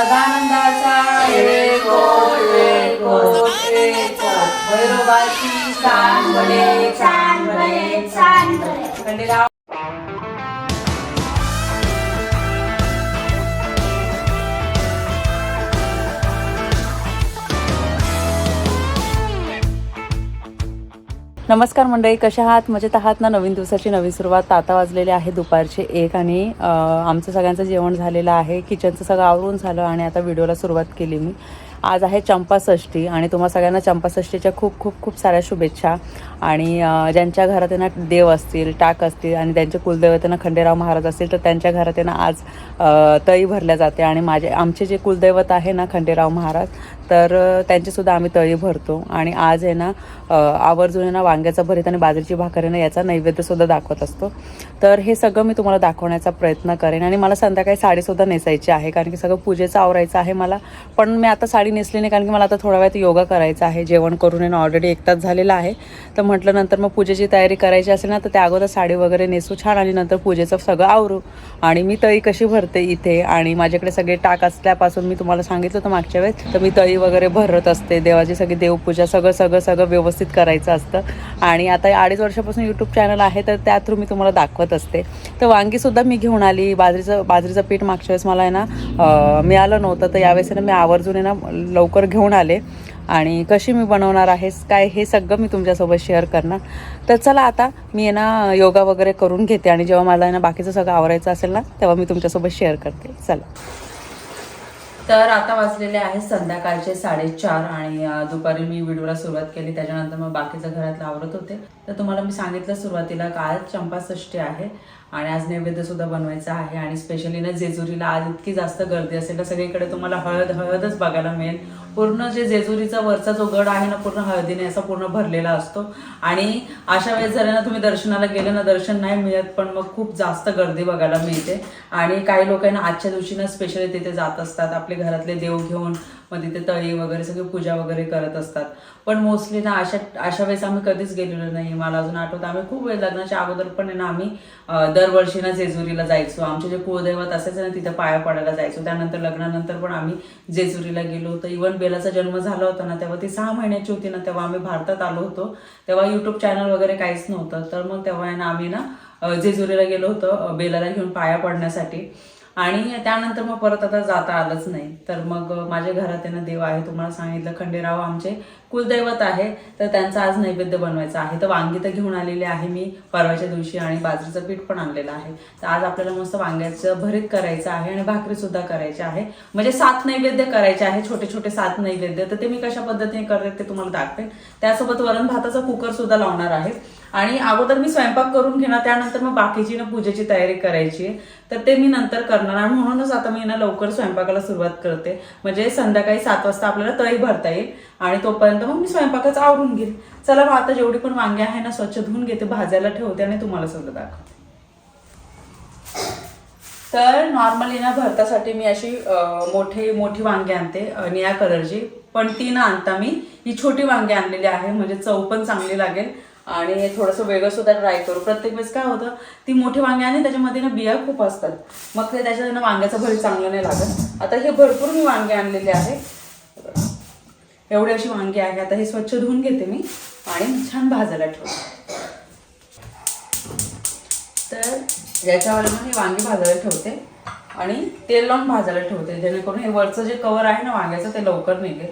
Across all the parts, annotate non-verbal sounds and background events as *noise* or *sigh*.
सदानंदाचा भैरोबाची छान बने खंडेराव नमस्कार मंडळी कशा आहात? मजेत आहात ना? नवीन दिवसाची नवीन सुरुवात. आता वाजलेली आहे दुपारचे एक आणि आमचं सगळ्यांचं जेवण झालेलं आहे. किचनचं सगळं आवरून झालं आणि आता व्हिडिओला सुरुवात केली मी. आज आहे चंपाषष्ठी आणि तुम्हा सगळ्यांना चंपाषष्ठीच्या खूप खूप खूप साऱ्या शुभेच्छा. आणि ज्यांच्या घरात आहे ना देव असतील टाक असतील आणि त्यांचे कुलदैवतांना खंडेराव महाराज असतील तर त्यांच्या घरात आहे ना आज तई तळी भरल्या जाते. आणि माझे आमचे जे कुलदैवत आहे ना खंडेराव महाराज तर त्यांचीसुद्धा आम्ही तळी भरतो. आणि आज आहे ना आवर्जून आहे ना वांग्याचा भरीत आणि बाजरीची भाकर आहे ना याचा नैवेद्यसुद्धा दाखवत असतो. तर हे सगळं मी तुम्हाला दाखवण्याचा प्रयत्न करेन. आणि मला संध्याकाळी साडीसुद्धा नेसायची आहे कारण की सगळं पूजेचं आवरायचं आहे मला. पण मी आता साडी नेसली नाही कारण की मला आता थोडा वेळात योगा करायचा आहे. जेवण करून आहे ना ऑलरेडी एक तास झालेला आहे. तर म्हटलं नंतर मग पूजेची तयारी करायची असेल ना तर त्या अगोदर साडी वगैरे नेसू छान आणि नंतर पूजेचं सगळं आवरू. आणि मी तळी कशी भरते इथे? आणि माझ्याकडे सगळे टाक असल्यापासून मी तुम्हाला सांगितलं होतं मागच्या वेळेस तर मी तळी वगैरे भरत असते देवाची सगळी देवपूजा सगळं सगळं सगळं व्यवस्थित करायचं असतं. आणि आता अडीच वर्षापासून यूट्यूब चॅनल आहे तर त्या थ्रू मी तुम्हाला दाखवत असते. तर वांगीसुद्धा मी घेऊन आली. बाजरीचं बाजरीचं पीठ मागच्या वेळेस मला आहे ना मिळालं नव्हतं तर यावेळेस ना मी आवर्जून आहे ना लवकर घेऊन आले. आणि कशी मी बनवणार आहे काय हे सगळं मी तुमच्यासोबत शेअर करणार. तर चला आता मी आहे ना योगा वगैरे करून घेते. आणि जेव्हा मला आहे ना बाकीचं सगळं आवरायचं असेल ना तेव्हा मी तुमच्यासोबत शेअर करते. चला. तर आता वाजलेले आहे संध्याकाळचे साडेचार आणि दुपारी मी व्हिडिओला सुरुवात केली. त्याच्यानंतर मग बाकीचं घरातलं आवरत होते. तर तुम्हाला मी सांगितलं सुरुवातीला काल चंपाषष्ठी आहे. आणि आज नैवेद्य सुद्धा बनवायचा आहे. आणि स्पेशली ना जेजुरीला आज इतकी जास्त गर्दी असेल तर सगळीकडे तुम्हाला हळद हळदच बघायला मिळेल. पूर्ण जे जेजुरीचा वरचा जो गड आहे ना पूर्ण हळदीने असा पूर्ण भरलेला असतो. आणि अशा वेळेस जर ना तुम्ही दर्शनाला गेले ना दर्शन नाही मिळत पण मग खूप जास्त गर्दी बघायला मिळते. आणि काही लोक आहे ना आजच्या दिवशी ना स्पेशली तिथे जात असतात. आपले घरातले देव घेऊन मग तिथे तळी वगैरे सगळी पूजा वगैरे करत असतात. पण मोस्टली ना अशा अशा वेळेस आम्ही कधीच गेलेलो नाही. मला अजून आठवतं आम्ही खूप वेळ लग्नाच्या अगोदर पण आहे ना आम्ही दरवर्षी ना जेजुरीला जायचो. आमचे जे कुळदैवत असायचं ना तिथे पाया पडायला जायचो. त्यानंतर लग्नानंतर पण आम्ही जेजुरीला गेलो होतो. इवन बेलाचा जन्म झाला होता ना तेव्हा ती सहा महिन्याची होती ना तेव्हा आम्ही भारतात आलो होतो. तेव्हा युट्यूब चॅनल वगैरे काहीच नव्हतं. तर मग तेव्हा आहे ना आम्ही ना जेजुरीला गेलो होतो बेलाला घेऊन पाया पडण्यासाठी. आणि त्यानंतर मग परत आता जाता आलंच नाही. तर मग माझ्या घरात त्यांना देव आहे तुम्हाला सांगितलं खंडेराव आमचे कुलदैवत आहे. तर त्यांचा आज नैवेद्य बनवायचा आहे. तर वांगी तर घेऊन आलेली आहे मी परवाच्या दिवशी आणि बाजरीचं पीठ पण आणलेलं आहे. तर आज आपल्याला मस्त वांग्याचं भरीत करायचं आहे आणि भाकरी सुद्धा करायची आहे. म्हणजे सात नैवेद्य करायचे आहे छोटे छोटे सात नैवेद्य. तर ते मी कशा पद्धतीने करते ते तुम्हाला दाखवेन. त्यासोबत वरण भाताचा कुकर सुद्धा लावणार आहे. आणि अगोदर मी स्वयंपाक करून घेणार त्यानंतर मग बाकीची ना पूजेची तयारी करायची. तर ते मी नंतर करणार आणि म्हणूनच आता मी ना लवकर स्वयंपाकाला सुरुवात करते. म्हणजे संध्याकाळी सात वाजता आपल्याला तळी भरता येईल आणि तोपर्यंत मग मी स्वयंपाकच आवरून घेईल चला मग आता जेवढी पण वांगे आहे ना स्वच्छ धुवून घेते भाजायला ठेवते आणि तुम्हाला सगळं दाखवते. तर नॉर्मली ना भरतासाठी मी अशी मोठी मोठी वांगी आणते निळ्या कलरची पण ती ना आणता मी ही छोटी वांगी आणलेली आहे म्हणजे चव पण चांगली लागेल. आणि थोडंसं वेगळं सुद्धा ट्राय करू. प्रत्येक वेळेस काय होतं ती मोठी वांगी आणि त्याच्यामध्ये ना बिया खूप असतात. मग ते त्याच्यानं वांग्याचं भरी चांगलं नाही लागत. आता हे भरपूर मी वांगे आणलेले आहे. एवढी अशी वांगी आहे आता हे स्वच्छ धुवून घेते मी आणि छान भाजायला ठेवते. तर याच्यावर मी वांगी भाजायला ठेवते आणि तेल लावून भाजायला ठेवते जेणेकरून हे वरचं जे कवर आहे ना वांग्याचं ते लवकर निघेल.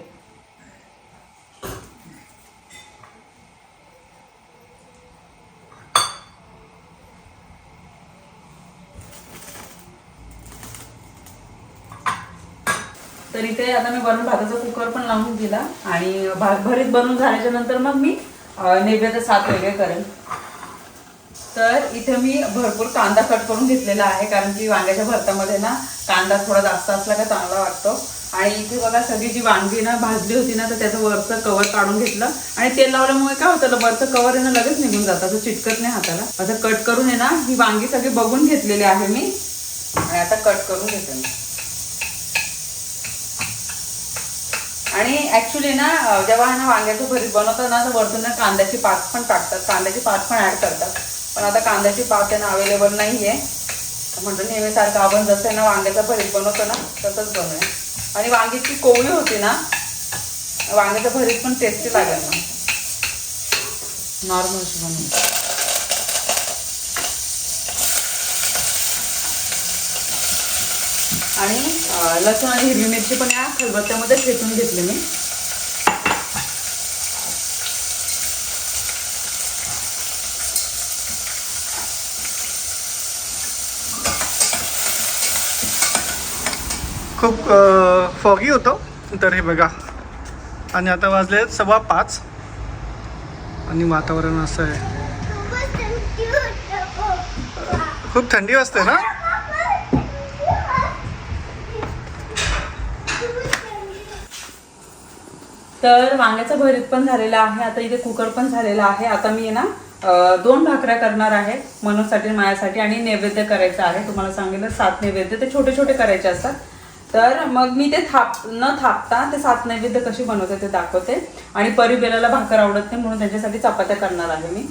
आता मी बनवून भाताचा कुकर पण लावून दिला आणि भात भरीत बनवून झाल्याच्यानंतर मग मी अं, नैवेद्य सात वेगळे करेन. तर इथे मी भरपूर कांदा कट करून घेतलेला आहे कारण की वांग्याच्या भरतामध्ये ना कांदा थोडा जास्त असला का चांगला वाटतो. आणि इथे बघा सगळी जी वांगी ना भाजली होती ना तर त्याचं वरचं कवर काढून घेतलं. आणि तेल लावल्यामुळे काय होतं वरचं कवर आहे ना लगेच निघून जातं असं चिटकत नाही हाताला. असं कट करून आहे ना ही वांगी सगळी बघून घेतलेली आहे मी. आणि आता कट करून घेते मी. आणि ऍक्च्युली ना जेव्हा ना वांग्याचं भरीत बनवतात ना तर वरतून ना कांद्याची पात पण टाकतात. कांद्याची पात पण ॲड करतात. पण आता कांद्याची पात आहे ना अवेलेबल नाही आहे म्हणतो नेहमीसारखं आपण जसं आहे ना वांग्याचं भरीत बनवतो ना तसंच बनवूया. आणि वांग्याची कोवळी होती ना वांग्याचं भरीत पण टेस्टी लागेल ना. नॉर्मल बनवून. आणि लसूण आणि हिरवी मिरची पण या खलबत्त्यामध्ये ठेचून घेतली मी. खूप फॉगी होतो तर हे बघा. आणि आता वाजले सव्वा पाच. आणि वातावरण असं आहे. खूप थंडी वाजते ना? तर वांग्याचं भरीत पण झालेलं आहे आता इथे कुकर पण झालेला आहे. आता मी ना दोन भाकऱ्या करणार आहे मनोसाठी मायासाठी आणि नैवेद्य करायचं आहे. तुम्हाला सांगितलं सात नैवेद्य ते छोटे छोटे करायचे असतात. तर मग मी ते थाप न थापता ते सात नैवेद्य कशी बनवते ते दाखवते. आणि परिबेलाला भाकर आवडत नाही म्हणून त्यांच्यासाठी चपात्या करणार आहे मी.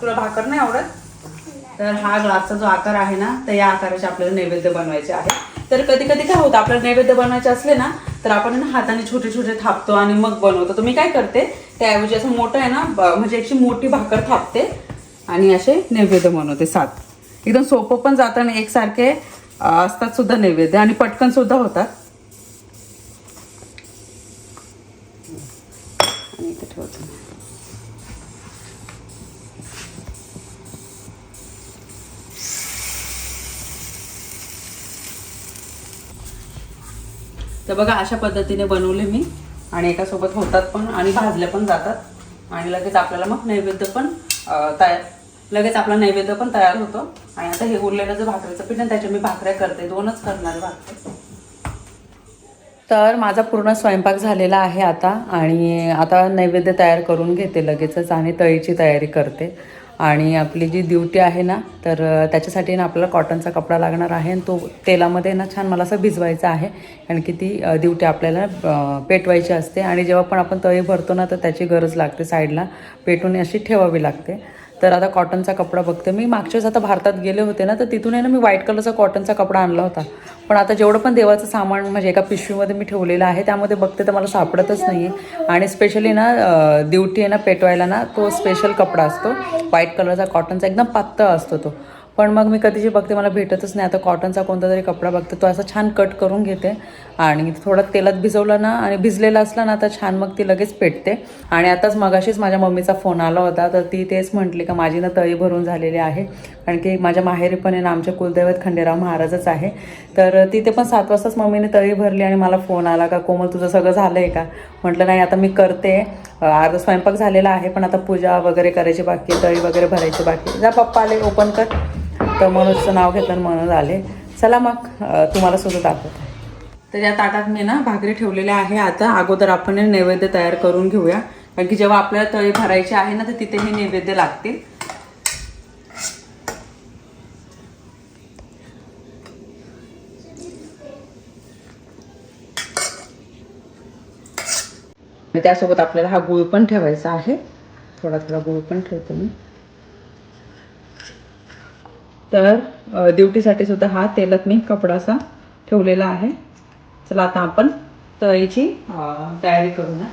तुला भाकर नाही आवडत? तर हा ग्लासचा जो आकार आहे ना तर या आकाराचे आपल्याला नैवेद्य बनवायचे आहे. तर कधी कधी काय होतं आपल्याला नैवेद्य बनवायचे असले ना तर आपण हाताने छोटे छोटे थापतो आणि मग बनवतो. तर मी काय करते त्याऐवजी असं मोठं आहे ना म्हणजे अशी मोठी भाकर थापते आणि असे नैवेद्य बनवते सात. एकदम सोपं पण जातं आणि एकसारखे असतात सुद्धा नैवेद्य आणि पटकन सुद्धा होतात. आणि इथे ठेवते. तर बघा अशा पद्धतीने बनवले मी. आणि एकासोबत होतात पण आणि भाजले पण जातात. आणि लगेच आपल्याला मग नैवेद्य पण तयार लगेच आपला नैवेद्य पण तयार होतो. आणि आता हे उरलेलं जे भाकरीचं पीठ आहे त्याच्या मी भाकऱ्या करते. दोनच करणार भाकरी तर माझा पूर्ण स्वयंपाक झालेला आहे आता. आणि आता नैवेद्य तयार करून घेते लगेचच आणि तळीची तयारी करते. आणि आपली जी ड्युटी आहे ना तर त्याच्यासाठी ना आपल्याला कॉटनचा कपडा लागणार आहे आणि तो तेलामध्ये ना छान मला असं भिजवायचा आहे. कारण की ती ड्युटी आपल्याला पेटवायची असते आणि जेव्हा पण आपण तळी भरतो ना तर त्याची गरज लागते साईडला. पेटून अशी ठेवावी लागते. तर आता कॉटनचा कपडा बघते. मी मागच्या वेळेस आता भारतात गेले होते ना तर तिथून आहे ना मी व्हाईट कलरचा कॉटनचा कपडा आणला होता. पण आता जेवढं पण देवाचं सामान म्हणजे एका पिशवीमध्ये मी ठेवलेलं आहे त्यामध्ये बघते तर मला सापडतच नाही आहे आणि स्पेशली ना दिवटी आहे ना पेटवायला ना तो स्पेशल कपडा असतो. व्हाईट कलरचा कॉटनचा एकदम पातळ असतो तो. पण मग मी कधीची बघते मला भेटतच नाही. आता कॉटनचा कोणता तरी कपडा बघते तो असा छान कट करून घेते. आणि थोडा तेलात भिजवला ना आणि भिजलेला असला ना तर छान मग ती लगेच पेटते. आणि आताच मगाशीच माझ्या मम्मीचा फोन आला होता तर ती तेच म्हटली का माझी ना तळी भरून झालेली आहे. कारण की माझ्या माहेरी पण आहे ना आमचे कुलदैवत खंडेराव महाराजच आहे. तर तिथे पण सात वाजताच मम्मीने तळी भरली आणि मला फोन आला का कोमल तुझं सगळं झालं आहे का? म्हटलं नाही आता मी करते. अर्धा स्वयंपाक झालेला आहे पण आता पूजा वगैरे करायची बाकी तळी वगैरे भरायची बाकी जा पप्पा आले ओपन कर. तर मनोजचं नाव घेतलं मनोज आले. चला मग तुम्हाला सुद्धा दाखवते. तर या ताटात मी ना भाकरी ठेवलेल्या आहे. आता अगोदर आपण नैवेद्य तयार करून घेऊया. कारण की जेव्हा आपल्याला तळी भरायची आहे ना तर तिथे हे नैवेद्य लागतील. त्यासोबत आपल्याला हा गुळ पण ठेवायचा आहे. थोडा थोडा गुळ पण ठेवतो मी. तर ड्युटीसाठी सुद्धा हा तेलात मी कपडा असा ठेवलेला आहे. चला आता आपण तळीची तयारी करू ना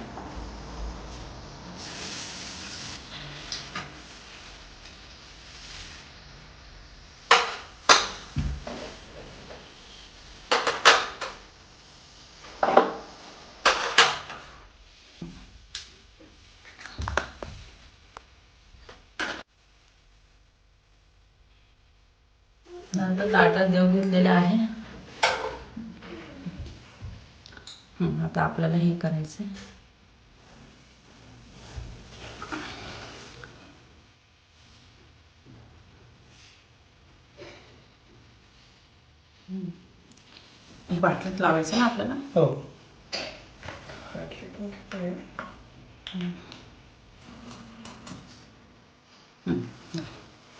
नंतर ताटात देऊन घेतलेले आहे हं, आता आपल्याला हे करायचं बाटलीत लावायचं ना आपल्याला? हो.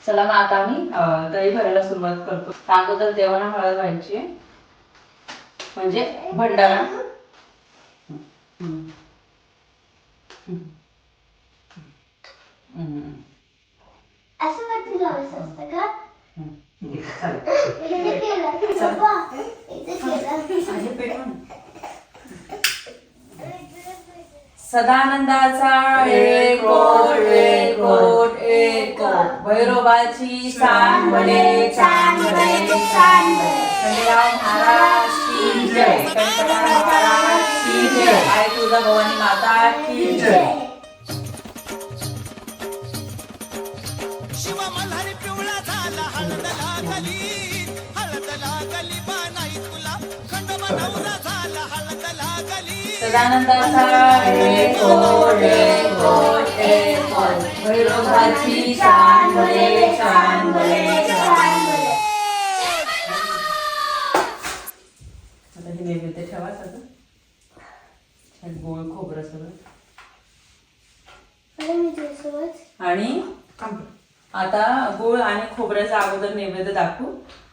चला मग आता आम्ही दही भरायला सुरुवात करतो. अगोदर देवाला हळद व्हायची. म्हणजे भंडारा. हं. हं. असं वाटतं लावायचं असतं का सदानंदाचा एक कोट एक कोट एक कोट भैरोबाची चांदणे चांदणे खंडेराव महाराज की जय महाराज आई तुझा भवानी माता की जय. शिव मल्हारी पिवळा झाला हळद लागली. हळद लागली बानाई तुला. खंडोबा नवरा झाला हळद लागली. सदानंदाचा भैरोबाची आता हे नैवेद्य ठेवा सगळं. छान गोळ खोबरं सगळं. आणि आता गुळ आणि खोबऱ्याचा अगोदर नैवेद्य दाखवू.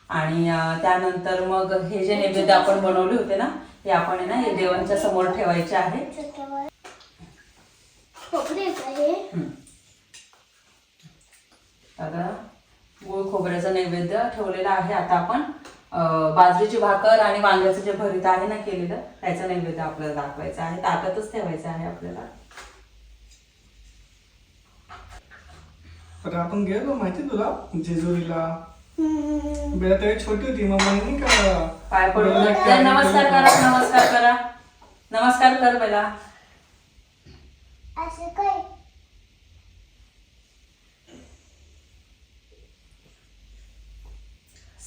आणि त्यानंतर मग हे जे नैवेद्य आपण बनवले होते ना ते आपण ना हे देवांच्या समोर ठेवायचे आहे. आता गुळ खोबऱ्याचा नैवेद्य ठेवलेला आहे आता आपण. बाजरीची भाकर आणि वांग्याचं जे भरीत आहे ना केलेलं त्याचं नैवेद्य आपल्याला दाखवायचं आहे. ताटातच ठेवायचं आहे आपल्याला. तर आपण गेलो माहिती तुला? जेजुरीला. बेला तरी छोटी होती मग महिनी का पाय पडून काय नमस्कार? करा नमस्कार करा. नमस्कार कर बेला.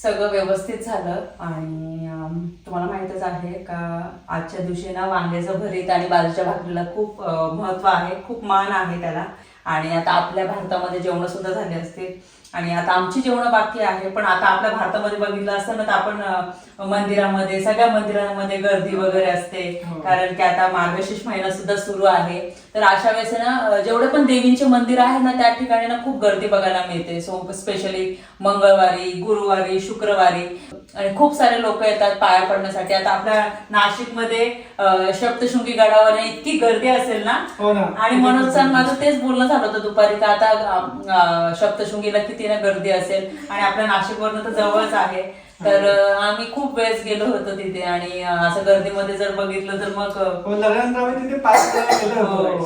सगळं व्यवस्थित झालं आणि तुम्हाला माहीतच आहे का आजच्या दिवशी ना वांग्याचं भरीत आणि बाजूच्या भाकरीला खूप महत्त्व आहे खूप मान आहे त्याला. आणि आता आपल्या भारतामध्ये जेवणं सुद्धा झाले असतील. आणि आता आमची जेवणं बाकी आहे पण आता आपल्या भारतामध्ये बघितलं असतं ना तर आपण मंदिरामध्ये सगळ्या मंदिरांमध्ये गर्दी वगैरे असते. हो. कारण की आता मार्गशीर्ष महिना सुद्धा सुरू आहे. तर अशा वेळेस ना जेवढे पण देवींचे मंदिर आहे ना त्या ठिकाणी ना खूप गर्दी बघायला मिळते. सो स्पेशली मंगळवारी गुरुवारी शुक्रवारी. आणि खूप सारे लोक येतात पाया पडण्यासाठी. आता आपल्या नाशिकमध्ये सप्तशृंगी गडावर इतकी गर्दी असेल ना? हो आणि म्हणून सर माझं तेच बोलणं झालं होतं दुपारी. का आता सप्तशृंगीला किती ना गर्दी असेल. आणि आपल्या नाशिकवरनं तर जवळच आहे. तर आम्ही खूप वेळेस गेलो होतो तिथे. आणि असं गर्दीमध्ये जर बघितलं तर मग हो हो.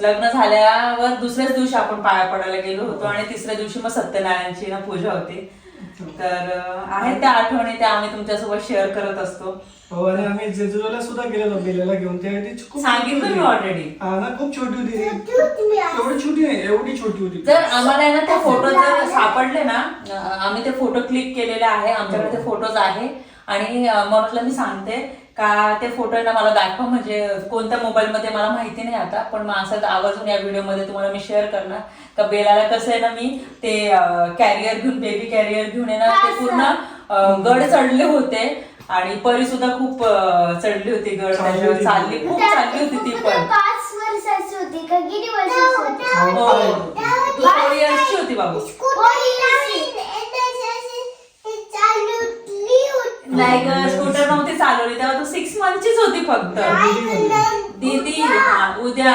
लग्न झाल्यावर दुसऱ्याच दिवशी आपण पाया पडायला गेलो होतो. आणि तिसऱ्या दिवशी मग सत्यनारायणची ना पूजा होती. तर आहेत त्या आठवणी त्या आम्ही तुमच्यासोबत शेअर करत असतो. हो आणि आम्ही जेजुरीला सुद्धा गेलेलो बेलेला घेऊन. ते ती खूप सांगितलं मी already. हा ना खूप छोटी होती एवढी छोटी नाही एवढी छोटी होती. जर आम्हाला आहे ना ते फोटो जर सापडले ना अ, आम्ही ते फोटो क्लिक केलेले आहे आमच्याकडे ते फोटोज आहे. आणि अ, मनोजला मी सांगते का ते फोटो ना मला दाखवा म्हणजे कोणत्या मोबाईल मध्ये मला माहिती नाही आता पण मग असं आवर्जून या व्हिडिओमध्ये तुम्हाला मी शेअर करणार का बेलाला कसं आहे ना मी ते कॅरियर घेऊन बेबी कॅरियर घेऊन आहे ना ते पूर्ण गड चढले होते आणि परी सुद्धा खूप चढली होती गड चालली त्याच्यावर होती. चालली खूप चालली होती ती पण पाच वर्षाची होती का किती वर्षाची होती हो तू थोडी वर्षी होती बाबू नाही ग स्कूटर नव्हती चालवली तेव्हा तू सिक्स मंथचीच होती फक्त. दीदी हा, उद्या.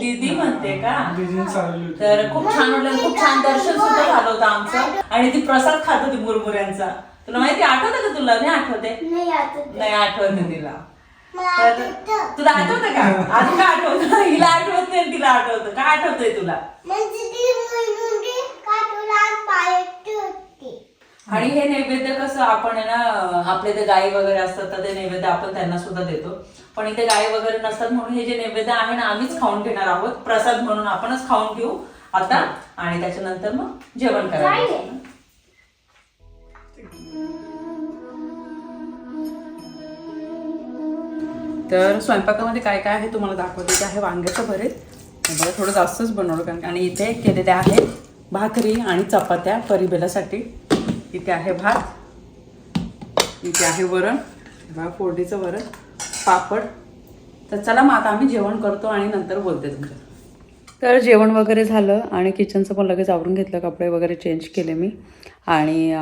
दीदी. म्हणते का? दीदीने चालवली होती. तर खूप छान वाटलं खूप छान दर्शन सुद्धा झालं होतं आमचं. आणि ती प्रसाद खात होती मुरमुऱ्यांचा. तुला माहिती आठवतं का तुला? नाही आठवते. नाही आठवत. नाही आठवते तिला. तर तुला आठवतं का? आज का आठवतं? हिला आठवत नाही तिला आठवतं. का आठवतंय तुला? म्हणजे ती मुलगी काटूला पायट होती? आणि हे नैवेद्य कसं आपण आहे ना आपले ते गायी वगैरे असतात तर ते नैवेद्य आपण त्यांना सुद्धा देतो. पण इथे गायी वगैरे नसतात म्हणून हे जे नैवेद्य आहे ना आम्हीच खाऊन घेणार आहोत. प्रसाद म्हणून आपणच खाऊन घेऊ आता. आणि त्याच्यानंतर मग जेवण करायचं? तर स्वयंपाकामध्ये काय काय आहे तुम्हाला दाखवते? ते आहे वांग्याचं भरीत. हे बघा थोडं जास्तच बनवलं कारण आणि इथे केलेले आहे भाकरी आणि चपात्या परिबेलासाठी. इथे आहे भात. इथे आहे वरण. बघा फोडणीचं वरण. पापड. तर चला मग आता आम्ही जेवण करतो आणि नंतर बोलते तुमच्या. तर जेवण वगैरे झालं आणि किचनचं पण लगेच आवरून घेतलं कपडे वगैरे चेंज केले मी. आणि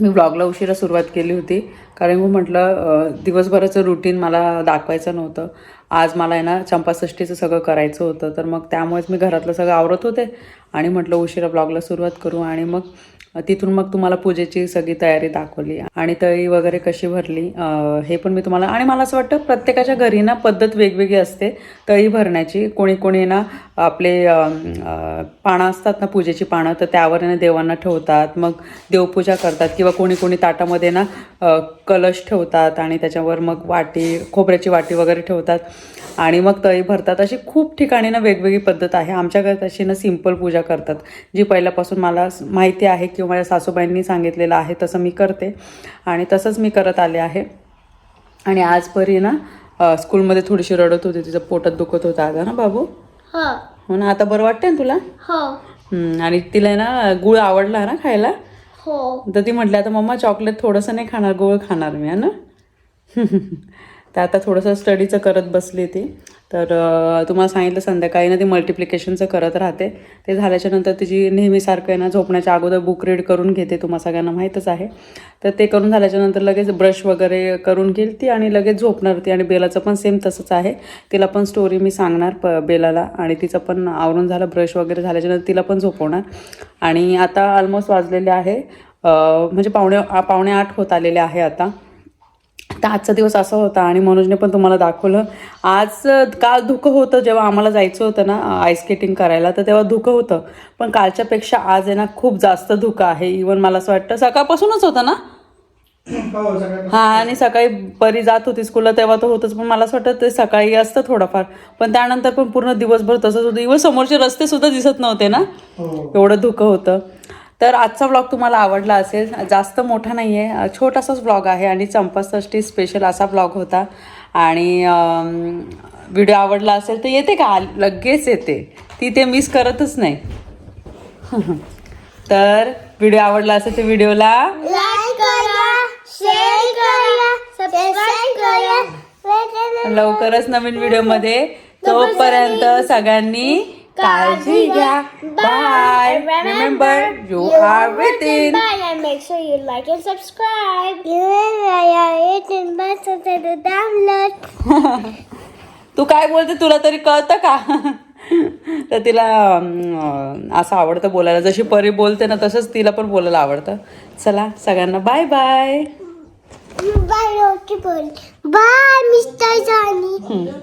मी ब्लॉगला उशिरा सुरुवात केली होती. कारण मी म्हटलं दिवसभराचं रुटीन मला दाखवायचं नव्हतं. आज मला आहे ना चंपाषष्ठीचं सगळं करायचं होतं. तर मग त्यामुळेच मी घरातलं सगळं आवरत होते. आणि म्हटलं उशिरा ब्लॉगला सुरुवात करू आणि मग तिथून मग तुम्हाला पूजेची सगळी तयारी दाखवली. आणि तळी वगैरे कशी भरली हे पण मी तुम्हाला आणि मला असं वाटतं प्रत्येकाच्या घरी ना पद्धत वेगवेगळी असते. तळी भरण्याची कोणी कोणी ना आपले पानं असतात ना पूजेची पानं तर त्यावर ना देवांना ठेवतात. मग देवपूजा करतात किंवा कोणी कोणी ताटामध्ये ना कलश ठेवतात आणि त्याच्यावर मग वाटी खोबऱ्याची वाटी वगैरे ठेवतात. आणि मग तळी भरतात. अशी खूप ठिकाणी ना वेगवेगळी पद्धत आहे. आमच्याकडे तशी अशी ना सिंपल पूजा करतात. जी पहिल्यापासून मला माहिती आहे किंवा माझ्या सासूबाईंनी सांगितलेलं आहे तसं मी करते. आणि तसंच मी करत आले आहे. आणि आजपरी ना स्कूलमध्ये थोडीशी रडत होती. तिचं पोटात दुखत होतं. आता ना बाबू? हो. हो ना आता बरं वाटतंय ना तुला? हो. हम्म, आणि तिला ना गुळ आवडला ना खायला? हो. तर ती म्हटली आता मम्मा चॉकलेट थोडंसं नाही खाणार गोळ खाणार मी है ना? *laughs* तर आता थोडंसं स्टडीचं करत बसली ती. तर तुम्हाला सांगितलं संध्याकाळी ना ती मल्टिप्लिकेशनचं करत राहते. ते झाल्याच्यानंतर तिची नेहमीसारखं आहे ना झोपण्याच्या अगोदर बुक रीड करून घेते. तुम्हाला सगळ्यांना माहीतच आहे. तर ते करून झाल्याच्यानंतर लगेच ब्रश वगैरे करून घेईल ती आणि लगेच झोपणार ती. आणि बेलाचं पण सेम तसंच आहे. तिला पण स्टोरी मी सांगणार प बेलाला. आणि तिचं पण आवरून झालं ब्रश वगैरे झाल्याच्यानंतर तिला पण झोपवणार. आणि आता ऑलमोस्ट वाजलेले आहे. म्हणजे पावणे पावणे आठ होत आलेले आहे आता. तर आजचा दिवस असा होता आणि मनोजने पण तुम्हाला दाखवलं. आज काल धुकं होतं जेव्हा आम्हाला जायचं होतं ना आईस स्केटिंग करायला तर तेव्हा धुकं होतं. पण कालच्यापेक्षा आज आहे ना खूप जास्त धुकं आहे. इवन मला असं वाटतं सकाळपासूनच होतं ना? हो हा आणि सकाळी परी जात होती स्कूलला तेव्हा तर होतंच. पण मला असं वाटतं ते सकाळी असतं थोडंफार. पण त्यानंतर पण पूर्ण दिवसभर तसंच होतं. इवन समोरचे रस्ते सुद्धा दिसत नव्हते ना? हो. एवढं धुकं होतं. तर आजचा ब्लॉग तुम्हाला आवडला असेल. जास्त मोठा नाही आहे छोटासाच ब्लॉग आहे आणि चंपाषष्ठी स्पेशल असा ब्लॉग होता. आणि व्हिडिओ आवडला असेल तर येते का? लगेच येते. ती ते मिस करतच नाही. *laughs* तर व्हिडिओ आवडला असेल तर व्हिडिओला लाईक करा शेअर करा सबस्क्राईब करा. लवकरच नवीन व्हिडिओमध्ये तोपर्यंत सगळ्यांनी काळजी घ्या. Bye remember you are within Bye and make sure you like and subscribe. You and I download. *laughs* तू काय बोलते तुला तरी कळतं का? *laughs* तर तिला असं आवडतं बोलायला. जशी परी बोलते ना तसंच तिला पण बोलायला आवडतं. चला सगळ्यांना bye bye Bye, Bye, Mr. Johnny.